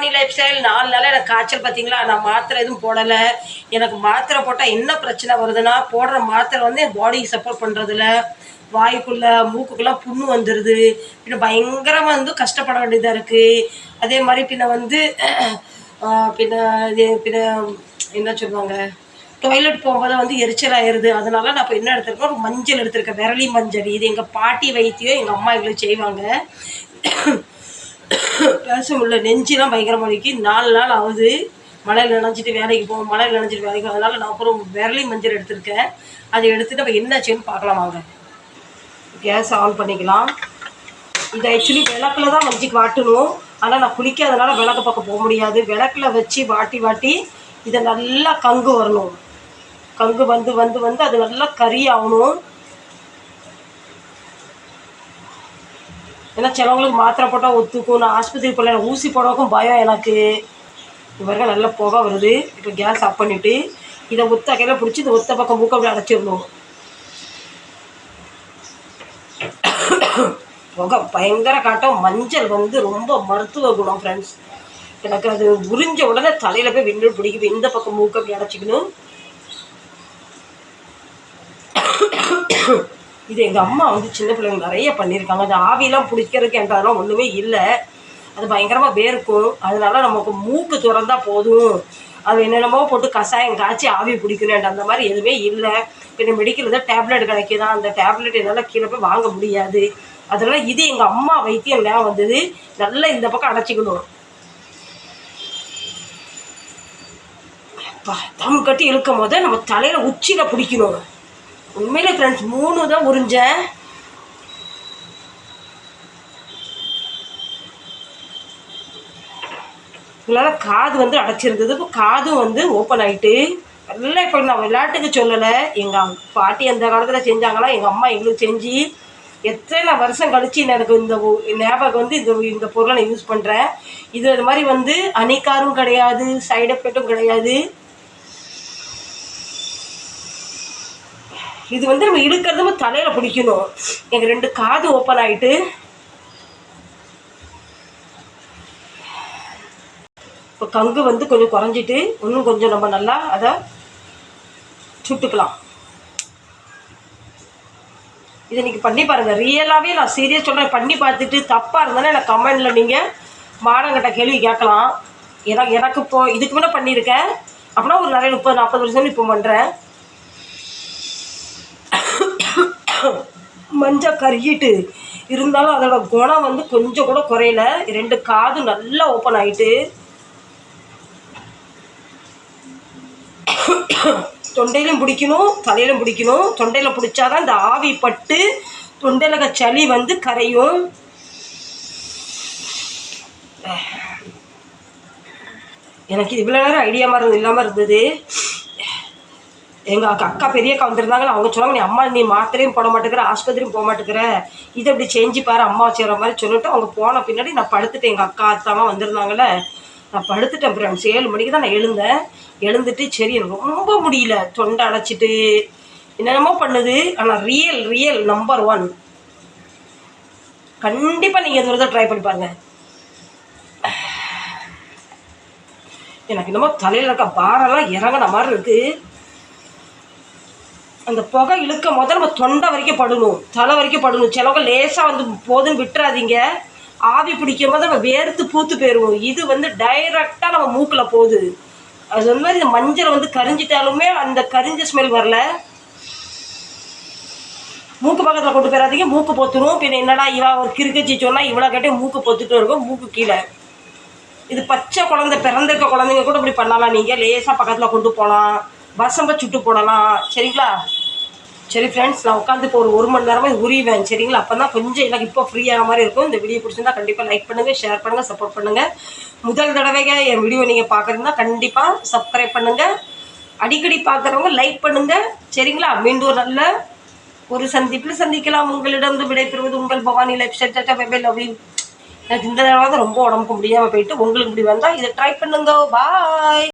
Bhavani life style நாலு நாள் எனக்கு காய்ச்சல் பார்த்தீங்களா நான் மாத்திரை எதுவும் போடலை. எனக்கு மாத்திரை போட்டால் என்ன பிரச்சனை வருதுன்னா போடுற மாத்திரை வந்து என் பாடிக்கு சப்போர்ட் பண்ணுறதில்ல வாய்க்குள்ளே மூக்குக்குள்ளே புண்ணு வந்துடுது பின்ன பயங்கரமாக வந்து கஷ்டப்பட வேண்டியதாக இருக்குது அதே மாதிரி பின்ன வந்து பின்ன இது பின்ன என்ன சொல்லுவாங்க? டாய்லெட் போகும்போது வந்து எரிச்சல் ஆயிடுது அதனால நான் இப்போ என்ன எடுத்திருக்கேன்? ஒரு மஞ்சள் எடுத்திருக்கேன். விரலி மஞ்சள். இது எங்கள் பாட்டி வைத்தியம் எங்கள் அம்மா எங்களுக்கு செய்வாங்க. பேச முடியல நெஞ்செலாம் பயங்கரமாக வலிக்கு நாலு நாள் ஆகுது மழையில் நனைஞ்சிட்டு வேலைக்கு போவோம். மழையில் நினைஞ்சிட்டு வேலைக்கு போகும். அதனால நான் அப்புறம் விரலி மஞ்சள் எடுத்திருக்கேன். அதை எடுத்துட்டு நம்ம என்னாச்சுன்னு பார்க்கலாம் வாங்க. கேஸ் ஆன் பண்ணிக்கலாம். இது ஆக்சுவலி விளக்கில் தான் வஞ்சிக்கு வாட்டணும் ஆனால் நான் குளிக்காதனால விளக்கு பக்கம் போக முடியாது. விளக்குல வச்சு வாட்டி வாட்டி இதை நல்லா கங்கு வரணும். கங்கு வந்து வந்து வந்து அது நல்லா கறி ஆகணும். ஏன்னா சிலவங்களுக்கு மாத்திரை போட்டால் ஒத்துக்கும். நான் ஆஸ்பத்திரி போகல எனக்கு ஊசி போடவும் பயம் எனக்கு. இவருங்க நல்ல புகை வருது. இப்போ கேஸ் ஆஃப் பண்ணிவிட்டு இதை ஒத்த கையில் பிடிச்சி இந்த ஒத்த பக்கம் மூக்க அப்படி அடைச்சிடணும் புகை பயங்கர காட்டம். மஞ்சள் வந்து ரொம்ப மருத்துவ குணம் ஃப்ரெண்ட்ஸ் எனக்கு அது உறிஞ்ச உடனே தலையில் போய் விண்டு பிடிக்குது. இந்த பக்கம் மூக்க அப்படி அடைச்சிக்கணும். இது எங்கள் அம்மா வந்து சின்ன பிள்ளைங்க நிறைய பண்ணியிருக்காங்க. அந்த ஆவிலாம் பிடிக்கிறதுக்கு எனக்கு அதெல்லாம் ஒன்றுமே இல்லை. அது பயங்கரமாக வேர்க்கும். அதனால நமக்கு மூக்கு திறந்தா போதும். அது என்னென்னமோ போட்டு கஷாயம் காய்ச்சி ஆவி பிடிக்கணும் அந்த மாதிரி எதுவுமே இல்லை. பின்ன மெடிக்கல் தான் டேப்லெட் கிடைக்குதான். அந்த டேப்லெட் என்னால் கீழே போய் வாங்க முடியாது. அதனால் இது எங்கள் அம்மா வைத்தியம் தான் வந்தது. நல்லா இந்த பக்கம் அடைச்சிக்கணும். தம் கட்டி இழுக்கும் போது நம்ம தலையில் உச்சியில் பிடிக்கணும். உண்மையிலே ஃப்ரெண்ட்ஸ் மூணு தான் உறிஞ்சேன் இதனால் காது வந்து அடைச்சிருந்தது. இப்போ காதும் வந்து ஓப்பன் ஆகிட்டு நல்லா இப்போ நான் விளையாட்டுக்கு சொல்லலை. எங்கள் பாட்டி அந்த காலத்தில் செஞ்சாங்களா எங்கள் அம்மா எங்களுக்கு செஞ்சு. எத்தனை வருஷம் கழித்து எனக்கு இந்த ஞாபகம் வந்து இந்த இந்த பொருளை நான் யூஸ் பண்ணுறேன் இது மாதிரி வந்து அணிக்காரும் கிடையாது சைடு எஃபெக்ட்டும் கிடையாது. இது வந்து நம்ம இழுக்கிறதும் தலையில் பிடிக்கணும். எங்கள் ரெண்டு காது ஓப்பன் ஆகிட்டு இப்போ கங்கு வந்து கொஞ்சம் குறைஞ்சிட்டு இன்னும் கொஞ்சம் நம்ம நல்லா அதை சுட்டுக்கலாம். இதை நீங்கள் பண்ணி பாருங்கள் ரியலாகவே நான் சீரியஸ் சொல்கிறேன் பண்ணி பார்த்துட்டு தப்பாக இருந்தாலும் எனக்கு கமெண்டில் நீங்கள் மாடங்கிட்ட கேள்வி கேட்கலாம். எனக்கு எனக்கு இப்போ இதுக்கு முன்னே பண்ணியிருக்கேன். அப்படின்னா ஒரு நிறைய முப்பது நாற்பது வருஷம் இப்போ பண்ணுறேன் மஞ்சள் கருகிட்டு இருந்தாலும் அதோட குணம் வந்து கொஞ்சம் கூட குறையல. ரெண்டு காது நல்லா ஓப்பன் ஆகிட்டு தொண்டையிலும் பிடிக்கணும் தலையிலும் பிடிக்கணும். தொண்டையில் பிடிச்சாதான் இந்த ஆவி பட்டு தொண்டையில் சளி வந்து கரையும். எனக்கு இவ்வளோ நேரம் ஐடியா மாதிரி இல்லாமல் இருந்தது. எங்கள் அக்கா அக்கா பெரிய அக்கா வந்திருந்தாங்களே அவங்க சொன்னாங்க நீ அம்மா நீ மாத்திரையும் போட மாட்டேங்கிற ஆஸ்பத்திரியும் போக மாட்டேங்கிற. இதை இப்படி செஞ்சு பாரு அம்மா செய்கிற மாதிரி சொல்லிட்டு அவங்க போன பின்னாடி நான் படுத்துட்டேன். எங்கள் அக்கா அத்தாமா வந்திருந்தாங்களே நான் படுத்துட்டேன் ஃப்ரெண்ட்ஸ் ஏழு மணிக்கு தான் நான் எழுந்தேன். எழுந்துட்டு சரி எனக்கு ரொம்ப முடியல. தொண்டை அடைச்சிட்டு என்னென்னமோ பண்ணுது. ஆனால் ரியல் ரியல் நம்பர் ஒன் கண்டிப்பாக நீங்கள் இது ட்ரை பண்ணி பாருங்க. எனக்கு என்னமோ தலையில் இருக்க பாரெல்லாம் இறங்கின மாதிரி இருக்குது அந்த புகை இழுக்கும் போது நம்ம தொண்டை வரைக்கும் படணும் தலை வரைக்கும் படணும். சிலவங்க லேசாக வந்து போதும் விட்டுறாதீங்க. ஆவி பிடிக்கும் போது நம்ம வேர்த்து பூத்து போயிடுவோம். இது வந்து டைரெக்டாக நம்ம மூக்கில் போகுது. அது வந்து மாதிரி இந்த மஞ்சள் வந்து கரிஞ்சிட்டாலுமே அந்த கரிஞ்ச ஸ்மெல் வரல. மூக்கு பக்கத்தில் கொண்டு போயிடாதீங்க. மூக்கு பொத்துரும் பின்ன என்னடா இவா ஒரு கிறுக்கச்சி சொன்னால் இவ்வளோ கேட்டே மூக்கு பொத்துட்டு இருக்கும் மூக்கு கீழே. இது பச்சை குழந்தை பிறந்திருக்க குழந்தைங்க கூட இப்படி பண்ணலாம். நீங்கள் லேசாக பக்கத்தில் கொண்டு போகலாம் வசம்ப சுட்டு போடலாம். சரிங்களா? சரி ஃப்ரெண்ட்ஸ் நான் உட்காந்து இப்போ ஒரு ஒரு மணி நேரமாக உரிவேன் சரிங்களா? அப்போ தான் கொஞ்சம் எனக்கு இப்போ ஃப்ரீயாக மாதிரி இருக்கும். இந்த வீடியோ பிடிச்சிருந்தா கண்டிப்பாக லைக் பண்ணுங்கள் ஷேர் பண்ணுங்கள் சப்போர்ட் பண்ணுங்கள் முதல் தடவைங்க என் வீடியோ நீங்கள் பார்க்குறீங்கன்னா கண்டிப்பாக சப்ஸ்கிரைப் பண்ணுங்கள் அடிக்கடி பார்க்குறவங்க லைக் பண்ணுங்கள் சரிங்களா? மீண்டும் ஒரு நல்ல ஒரு சந்திப்பில் சந்திக்கலாம். உங்களிடம் விடைபெறுவது உங்கள் பவானி லைஃப் ஸ்டைல் டாட்டா அப்படின்னு எனக்கு இந்த தடவை தான் ரொம்ப உடம்புக்கு முடியாமல் போயிட்டு உங்களுக்கு இப்படி வந்தால் இதை ட்ரை பண்ணுங்க. பாய்